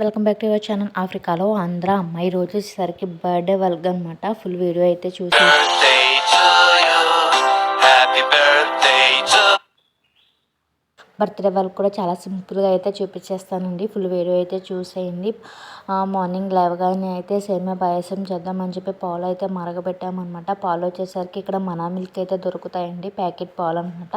Welcome back to your channel ఆఫ్రికాలో ఆంధ్ర అమ్మాయి రోజు వచ్చేసరికి బర్త్డే వర్క్ అనమాట ఫుల్ వీడియో అయితే చూసి బర్త్డే వాళ్ళకి కూడా చాలా సింపుల్గా అయితే చూపించేస్తానండి. ఫుల్ వీడియో అయితే చూసేయండి. మార్నింగ్ లేవగానే అయితే సేమే పాయసం చేద్దామని చెప్పి పాలు అయితే మరగబెట్టామన్నమాట. పాలు వచ్చేసరికి ఇక్కడ మనా మిల్క్ అయితే దొరుకుతాయండి. ప్యాకెట్ పాలు అనమాట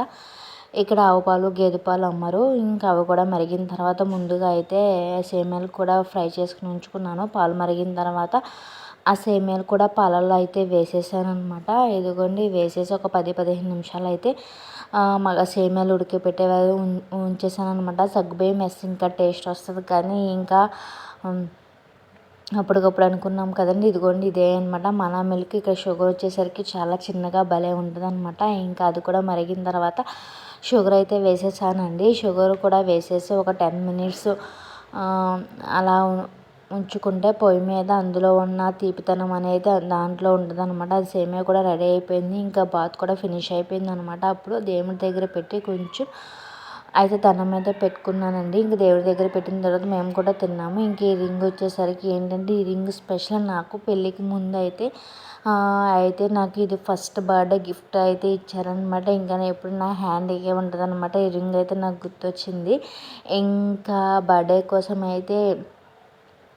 ఇక్కడ ఆవు పాలు గేదె పాలు అమ్మరు. ఇంకా అవి కూడా మరిగిన తర్వాత ముందుగా అయితే సేమ్యాలు కూడా ఫ్రై చేసుకుని ఉంచుకున్నాను. పాలు మరిగిన తర్వాత ఆ సేమ్యాలు కూడా పాలల్లో అయితే వేసేసాను అనమాట ఇదిగోండి వేసేసి ఒక పది పదిహేను నిమిషాలు అయితే మగ సేమ్యాలు ఉడికిపెట్టేవారు ఉంచేసాను అనమాట సగ్గుబియ్యం వేస్తే ఇంకా టేస్ట్ వస్తుంది. కానీ ఇంకా అప్పటికప్పుడు అనుకున్నాం కదండి ఇదిగోండి ఇదే అనమాట మన మిల్క్ ఇక్కడ షుగర్ వచ్చేసరికి చాలా చిన్నగా భలే ఉంటుంది అనమాట ఇంకా అది కూడా మరిగిన తర్వాత షుగర్ అయితే వేసేసానండి. షుగర్ కూడా వేసేసి ఒక టెన్ మినిట్స్ అలా ఉంచుకుంటే పొయ్యి మీద అందులో ఉన్న తీపితనం అనేది దాంట్లో ఉంటుంది అనమాట అది సేమే కూడా రెడీ అయిపోయింది. ఇంకా బాత్ కూడా ఫినిష్ అయిపోయింది అనమాట అప్పుడు దేవుడి దగ్గర పెట్టి కొంచెం అయితే దండం మీద పెట్టుకున్నానండి. ఇంక దేవుడి దగ్గర పెట్టిన తర్వాత మేము కూడా తిన్నాము. ఇంక ఈ రింగ్ వచ్చేసరికి ఏంటంటే ఈ రింగ్ స్పెషల్ నాకు పెళ్ళికి ముందు అయితే అయితే నాకు ఇది ఫస్ట్ బర్త్డే గిఫ్ట్ అయితే ఇచ్చారనమాట ఇంకా ఎప్పుడు నా హ్యాండ్ ఇగే ఉంటుంది అనమాట ఈ రింగ్ అయితే నాకు గుర్తొచ్చింది. ఇంకా బర్త్డే కోసం అయితే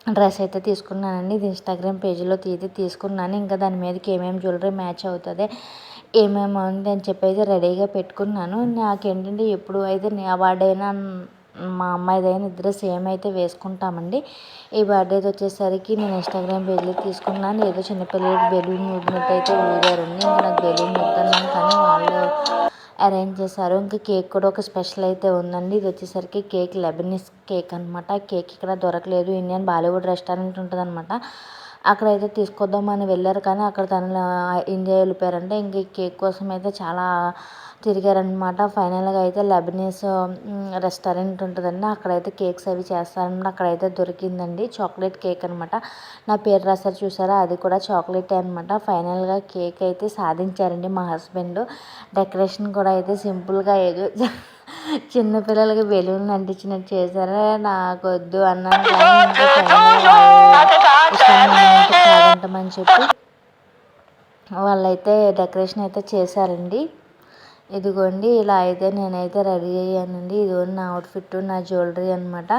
డ్రెస్ అయితే తీసుకున్నానండి. ఇది ఇన్స్టాగ్రామ్ పేజీలో తీసి తీసుకున్నాను. ఇంకా దాని మీదకి ఏమేమి జ్యువెలరీ మ్యాచ్ అవుతుంది ఏమేమి ఉంది అని చెప్పేసి రెడీగా పెట్టుకున్నాను. నాకేంటంటే ఎప్పుడు అయితే నా బర్త్డే మా అమ్మాయిదైనా ఇద్దరు సేమ్ అయితే వేసుకుంటామండి. ఈ బర్త్డేది వచ్చేసరికి నేను ఇన్స్టాగ్రామ్ పేజ్లో తీసుకున్నాను. ఏదో చిన్నపిల్లలకి బెలూన్ ఊదినట్టు అయితే ఊదారండి ఇంకా నాకు బెలూన్ ఊదన్నాను కానీ వాళ్ళు అరేంజ్ చేశారు. ఇంకా కేక్ కూడా ఒక స్పెషల్ అయితే ఉందండి. ఇది వచ్చేసరికి కేక్ లెబనీస్ కేక్ అనమాట కేక్ ఇక్కడ దొరకలేదు. ఇండియన్ బాలీవుడ్ రెస్టారెంట్ ఉంటుంది అనమాట అక్కడైతే తీసుకొద్దామని వెళ్ళారు. కానీ అక్కడ తను ఇండియా వెళ్ళిపోయారంటే ఇంక ఈ కేక్ కోసం అయితే చాలా తిరిగారనమాట ఫైనల్గా అయితే లెబనీస్ రెస్టారెంట్ ఉంటుందండి. అక్కడైతే కేక్స్ అవి చేస్తారనమాట అక్కడైతే దొరికిందండి. చాక్లెట్ కేక్ అనమాట నా పేరు రాసారు చూసారా? అది కూడా చాక్లెట్ అనమాట ఫైనల్గా కేక్ అయితే సాధించారండి మా హస్బెండ్. డెకరేషన్ కూడా అయితే సింపుల్గా ఏదో చిన్నపిల్లలకి బెలూన్లు అంటించినట్టు చేశారా? నాకు వద్దు అన్నాను కాదంటామని చెప్పి. వాళ్ళైతే డెకరేషన్ అయితే చేశారండి. ఇదిగోండి ఇలా అయితే నేనైతే రెడీ అయ్యానండి. ఇదిగోండి నా అవుట్ఫిట్ నా జ్యువెలరీ అనమాట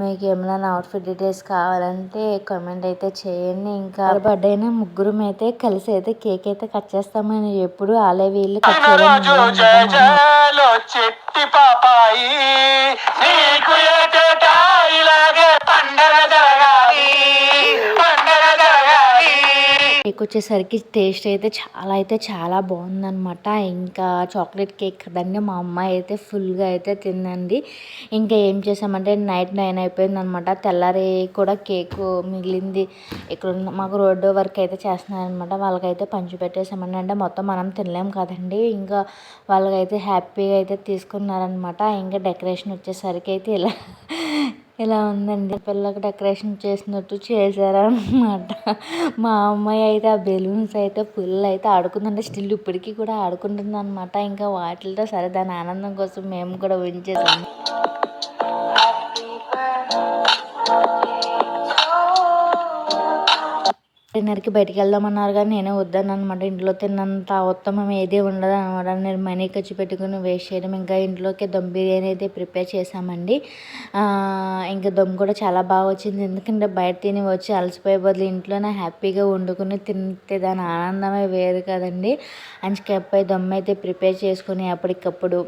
మీకు ఏమైనా నా అవుట్ఫిట్ డీటెయిల్స్ కావాలంటే కామెంట్ అయితే చేయండి. ఇంకా బర్త్డే అయినా ముగ్గురం అయితే కలిసి అయితే కేక్ అయితే కట్ చేస్తామని ఎప్పుడు అలే వీళ్ళు కట్ చెట్టి పాపాయి వచ్చేసరికి టేస్ట్ అయితే చాలా అయితే చాలా బాగుందనమాట ఇంకా చాక్లెట్ కేక్ కదండి మా అమ్మాయి అయితే ఫుల్గా అయితే తిందండి. ఇంకా ఏం చేసామంటే నైట్ నైన్ అయిపోయింది అనమాట తెల్లారి కూడా కేక్ మిగిలింది. ఇక్కడ మాకు రోడ్డు వర్క్ అయితే చేస్తున్నారనమాట వాళ్ళకైతే పంచి పెట్టేసామండి. అంటే మొత్తం మనం తినలేం కదండి. ఇంకా వాళ్ళకైతే హ్యాపీగా అయితే తీసుకున్నారనమాట ఇంకా డెకరేషన్ వచ్చేసరికి అయితే ఇలా ఇలా ఉందండి. పిల్లకి డెకరేషన్ చేసినట్టు చేశారనమాట మా అమ్మాయి అయితే ఆ బెలూన్స్ అయితే పుల్లలు అయితే ఆడుకుందండి. స్టిల్ ఇప్పటికీ కూడా ఆడుకుంటుంది అనమాట ఇంకా వాటితో సరే దాని ఆనందం కోసం మేము కూడా ఉంచేసాము డిన్నర్కి బయటికి వెళ్దామన్నారు కానీ నేనే వద్దాను ఇంట్లో తిన్నంత ఉత్తమం ఏది ఉండదు అనమాట నేను మనీ ఖర్చు పెట్టుకుని వేస్ట్ చేయడం ఇంకా ఇంట్లోకి దమ్ బిర్యానీ అయితే ప్రిపేర్ చేసామండి ఇంకా దమ్ కూడా చాలా బాగా వచ్చింది. ఎందుకంటే బయట తిని వచ్చి అలసిపోయే బదులు ఇంట్లోనే హ్యాపీగా వండుకుని తింటే దాని ఆనందమే వేరు కదండి. అంచుకెప్పై దమ్ అయితే ప్రిపేర్ చేసుకుని అప్పటికప్పుడు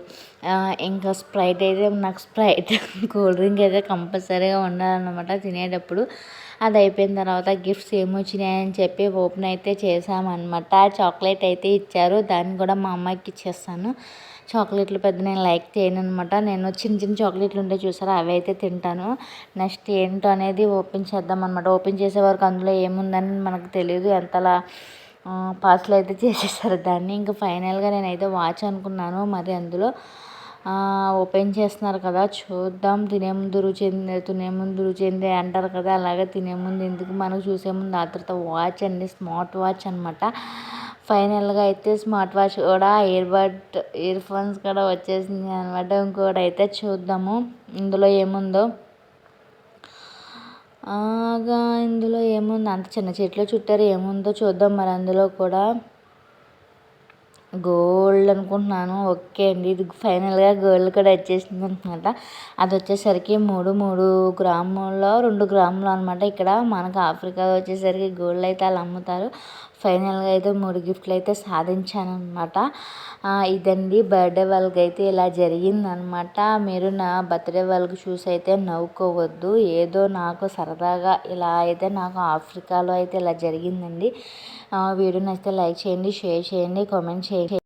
ఇంకా స్ప్రైట్ అయితే నాకు స్ప్రైట్ కూల్ డ్రింక్ అయితే కంపల్సరీగా ఉండాలన్నమాట తినేటప్పుడు. అది అయిపోయిన తర్వాత గిఫ్ట్స్ ఏమొచ్చినాయని చెప్పి ఓపెన్ అయితే చేసామన్నమాట చాక్లెట్ అయితే ఇచ్చారు. దాన్ని కూడా మా అమ్మాయికి ఇచ్చేస్తాను. చాక్లెట్లు పెద్ద నేను లైక్ చేయను అనమాట నేను చిన్న చిన్న చాక్లెట్లు ఉంటే చూసారా అవి అయితే తింటాను. నెక్స్ట్ ఏంటో అనేది ఓపెన్ చేద్దాం అనమాట ఓపెన్ చేసే వరకు అందులో ఏముందని మనకు తెలియదు ఎంతలా పార్సల్ అయితే చేసేసారు దాన్ని. ఇంకా ఫైనల్గా నేనైతే వాచ్ అనుకున్నాను. మరి అందులో ఓపెన్ చేస్తున్నారు కదా చూద్దాం. తినే ముందు రుచి తినే ముందు రుచి ఏంది అంటారు కదా అలాగే తినే ముందు ఎందుకు మనకు చూసే ముందు ఆ తర్వాత వాచ్ అండి స్మార్ట్ వాచ్ అనమాట ఫైనల్గా అయితే స్మార్ట్ వాచ్ కూడా ఇయర్ బడ్ ఇయర్ ఫోన్స్ కూడా వచ్చేసింది అనమాట ఇంకోటి అయితే చూద్దాము ఇందులో ఏముందో. ఇందులో ఏముంది అంత చిన్న చెట్లు చుట్టారు ఏముందో చూద్దాం మరి అందులో కూడా. గోల్డ్ అనుకుంటున్నాను. ఓకే అండి. ఇది ఫైనల్గా గోల్డ్ కూడా వచ్చేసింది అనమాట అది వచ్చేసరికి మూడు మూడు గ్రాముల రెండు గ్రాములు అనమాట. ఇక్కడ మనకు ఆఫ్రికా వచ్చేసరికి గోల్డ్ అయితే వాళ్ళు అమ్ముతారు. ఫైనల్గా అయితే మూడు గిఫ్ట్లు అయితే సాధించాను అనమాట ఇదండి బర్త్డే వాళ్ళకి అయితే ఇలా జరిగిందనమాట మీరు నా బర్త్డే వాళ్ళకి చూసి అయితే నవ్వుకోవద్దు. ఏదో నాకు సరదాగా ఇలా అయితే నాకు ఆఫ్రికాలో అయితే ఇలా జరిగిందండి. వీడియో నచ్చితే లైక్ చేయండి షేర్ చేయండి కామెంట్ చేయండి.